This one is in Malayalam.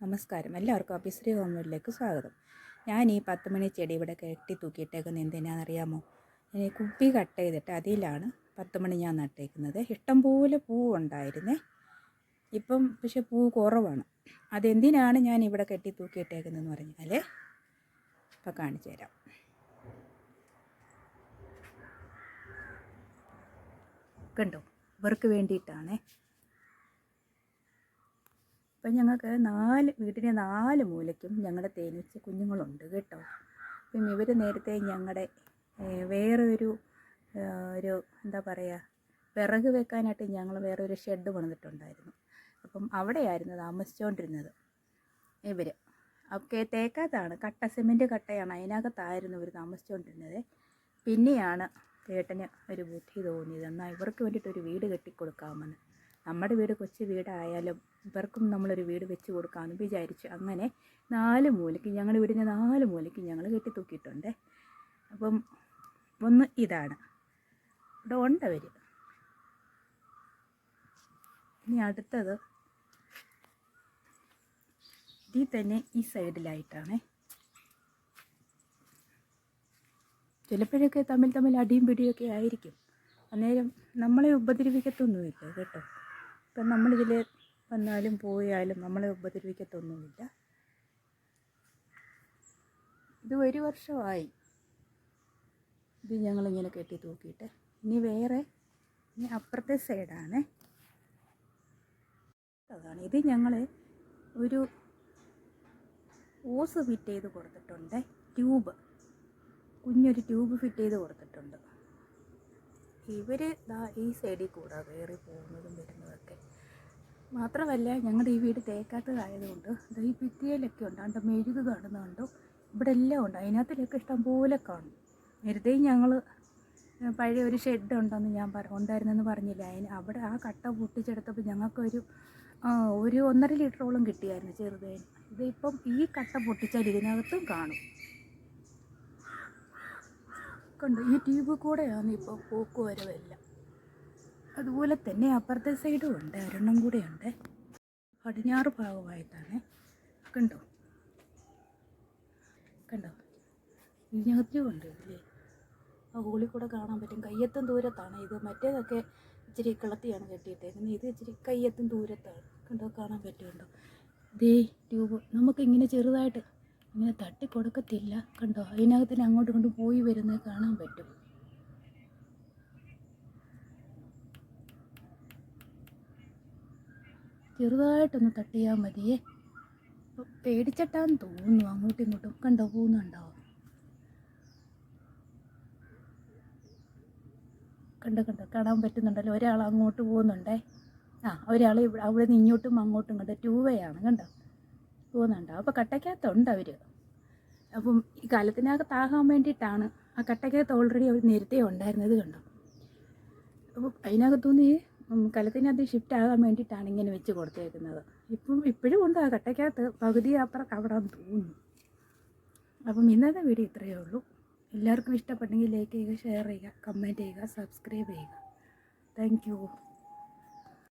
നമസ്കാരം. എല്ലാവർക്കും അഭിശ്രീ ഹോമിലേക്ക് സ്വാഗതം. ഞാൻ ഈ പത്ത് മണി ചെടി ഇവിടെ കെട്ടി തൂക്കിയിട്ടേക്കുന്നത് എന്തിനാണെന്നറിയാമോ? ഇനി കുപ്പി കട്ട് ചെയ്തിട്ട് അതിലാണ് പത്ത് മണി ഞാൻ നട്ടേക്കുന്നത്. ഇഷ്ടംപോലെ പൂ ഉണ്ടായിരുന്നേ. ഇപ്പം പക്ഷെ പൂ കുറവാണ്. അതെന്തിനാണ് ഞാൻ ഇവിടെ കെട്ടി തൂക്കിയിട്ടേക്കുന്നതെന്ന് പറഞ്ഞാൽ ഇപ്പം കാണിച്ചു തരാം. കണ്ടോ? ഇവർക്ക് വേണ്ടിയിട്ടാണേ. അപ്പം ഞങ്ങൾക്ക് നാല് വീട്ടിലെ നാല് മൂലയ്ക്കും ഞങ്ങളുടെ തേനീച്ച കുഞ്ഞുങ്ങളുണ്ട് കേട്ടോ. അപ്പം ഇവർ നേരത്തെ ഞങ്ങളുടെ വേറെ ഒരു ഒരു എന്താ പറയുക വിറക് വെക്കാനായിട്ട് ഞങ്ങൾ വേറെ ഒരു ഷെഡ് പണിതിട്ടുണ്ടായിരുന്നു. അപ്പം അവിടെയായിരുന്നു താമസിച്ചുകൊണ്ടിരുന്നത് ഇവർ ഒക്കെ തേക്കാത്താണ് കട്ട സിമെന്റ് കട്ടയാണ് അതിനകത്തായിരുന്നു ഇവർ താമസിച്ചുകൊണ്ടിരുന്നത് പിന്നെയാണ് ചേട്ടന് ഒരു ബുദ്ധി തോന്നിയത് എന്നാൽ ഇവർക്ക് വേണ്ടിയിട്ട് ഒരു വീട് കെട്ടിക്കൊടുക്കാമെന്ന്. നമ്മുടെ വീട് കൊച്ചു വീടായാലും ഇവർക്കും നമ്മളൊരു വീട് വെച്ച് കൊടുക്കാമെന്ന് വിചാരിച്ചു അങ്ങനെ നാല് മൂലയ്ക്ക് ഞങ്ങളുടെ വീടിന്റെ നാല് മൂലയ്ക്ക് ഞങ്ങൾ കെട്ടിത്തൂക്കിയിട്ടുണ്ട്. അപ്പം ഒന്ന് ഇതാണ്. ഇവിടെ ഉണ്ടവർ ഇനി അടുത്തത് ഇതിൽ തന്നെ ഈ സൈഡിലായിട്ടാണേ. ചിലപ്പോഴൊക്കെ തമ്മിൽ തമ്മിൽ അടിയും പിടിയൊക്കെ ആയിരിക്കും. അന്നേരം നമ്മളെ ഉപദ്രവിക്കത്തൊന്നുമില്ല കേട്ടോ. ഇപ്പം നമ്മളിതിൽ വന്നാലും പോയാലും നമ്മളെ ഉപദ്രവിക്കത്തൊന്നുമില്ല. ഇത് ഒരു വർഷമായി. ഇത് ഞങ്ങളിങ്ങനെ കെട്ടി തൂക്കിയിട്ട്. ഇനി വേറെ ഇനി അപ്പുറത്തെ സൈഡാണ്. അതാണ്. ഇത് ഞങ്ങൾ ഒരു ഓസ് ഫിറ്റ് ചെയ്ത് കൊടുത്തിട്ടുണ്ട്. ട്യൂബ്. കുഞ്ഞൊരു ട്യൂബ് ഫിറ്റ് ചെയ്ത് കൊടുത്തിട്ടുണ്ട്. ഇവർ ദാ ഈ സൈഡിൽ കൂടെ കയറി പോകുന്നതും വരുന്നതൊക്കെ. മാത്രമല്ല ഞങ്ങളുടെ ഈ വീട് തേക്കാത്തതായതുകൊണ്ട് ഈ ഭിത്തിയിലൊക്കെ ഉണ്ട്. അണ്ട് മെഴുക് കാണുന്നുണ്ടോ ഇവിടെ എല്ലാം ഉണ്ട്. അതിനകത്തിലൊക്കെ ഇഷ്ടംപോലെ കാണും. വെറുതെ ഞങ്ങൾ പഴയ ഒരു ഷെഡ് ഉണ്ടെന്ന് ഞാൻ പറ ഉണ്ടായിരുന്നെന്ന് പറഞ്ഞില്ല. അതിന് അവിടെ ആ കട്ട പൊട്ടിച്ചെടുത്തപ്പോൾ ഞങ്ങൾക്കൊരു ഒരു ഒന്നര ലിറ്ററോളം കിട്ടിയായിരുന്നു ചെറുതേന്. ഇതിപ്പം ഈ കട്ട പൊട്ടിച്ചാൽ ഇതിനകത്തും കാണും. കണ്ടു. ഈ ട്യൂബ് കൂടെയാണ് ഇപ്പോൾ പോക്ക് വരവെല്ലാം അതുപോലെ തന്നെ അപ്പുറത്തെ സൈഡും ഉണ്ട് ഒരെണ്ണം കൂടെ ഉണ്ട് പടിഞ്ഞാറ് ഭാഗമായിട്ടാണ്. കണ്ടോ? കണ്ടോ? ഇതിനകത്തും ഉണ്ട് ഇല്ലേ ആ ഹോളി കൂടെ കാണാൻ പറ്റും. കയ്യെത്തും ദൂരത്താണ്. ഇത് മറ്റേതൊക്കെ ഇച്ചിരി കിളത്തിയാണ് കെട്ടിയിട്ടേക്കുന്നത്. ഇത് ഇച്ചിരി കയ്യെത്തും ദൂരത്താണ്. കണ്ടോ? കാണാൻ പറ്റുമല്ലോ ദേ ട്യൂബ് നമുക്കിങ്ങനെ ചെറുതായിട്ട് ഇങ്ങനെ തട്ടി കൊടുക്കത്തില്ല. കണ്ടോ? അതിനകത്തിന് അങ്ങോട്ടും ഇങ്ങോട്ടും പോയി വരുന്നത് കാണാൻ പറ്റും. ചെറുതായിട്ടൊന്ന് തട്ടിയാൽ മതിയേ. പേടിച്ചിട്ടാന്ന് തോന്നുന്നു അങ്ങോട്ടും ഇങ്ങോട്ടും. കണ്ടോ? പോകുന്നുണ്ടോ? കണ്ടോ കണ്ടോ? കാണാൻ പറ്റുന്നുണ്ടല്ലോ. ഒരാൾ അങ്ങോട്ട് പോകുന്നുണ്ടേ. ആ ഒരാൾ ഇവിടെ അവിടെ നിന്ന് ഇങ്ങോട്ടും അങ്ങോട്ടും കണ്ടോ? ടൂവയാണ് കണ്ടോ? പോകുന്നുണ്ടോ. അപ്പോൾ കട്ടയ്ക്കകത്തുണ്ട് അവർ അപ്പം ഈ കാലത്തിനകത്താകാൻ വേണ്ടിയിട്ടാണ് ആ കട്ടയ്ക്കകത്ത് ഓൾറെഡി അവർ നേരത്തെ ഉണ്ടായിരുന്നത് കണ്ടു? അപ്പം അതിനകത്തുനിന്ന് ഈ കലത്തിനകത്ത് ഷിഫ്റ്റ് ആകാൻ വേണ്ടിയിട്ടാണ് ഇങ്ങനെ വെച്ച് കൊടുത്തേക്കുന്നത്. ഇപ്പം ഇപ്പോഴും ഉണ്ട് ആ കട്ടയ്ക്കകത്ത്. പകുതി അപ്പുറം അവിടെ തോന്നുന്നു. അപ്പം ഇന്നത്തെ വീഡിയോ ഇത്രയേ ഉള്ളൂ. എല്ലാവർക്കും ഇഷ്ടപ്പെട്ടെങ്കിൽ ലൈക്ക് ചെയ്യുക ഷെയർ ചെയ്യുക കമന്റ് ചെയ്യുക സബ്സ്ക്രൈബ് ചെയ്യുക. താങ്ക്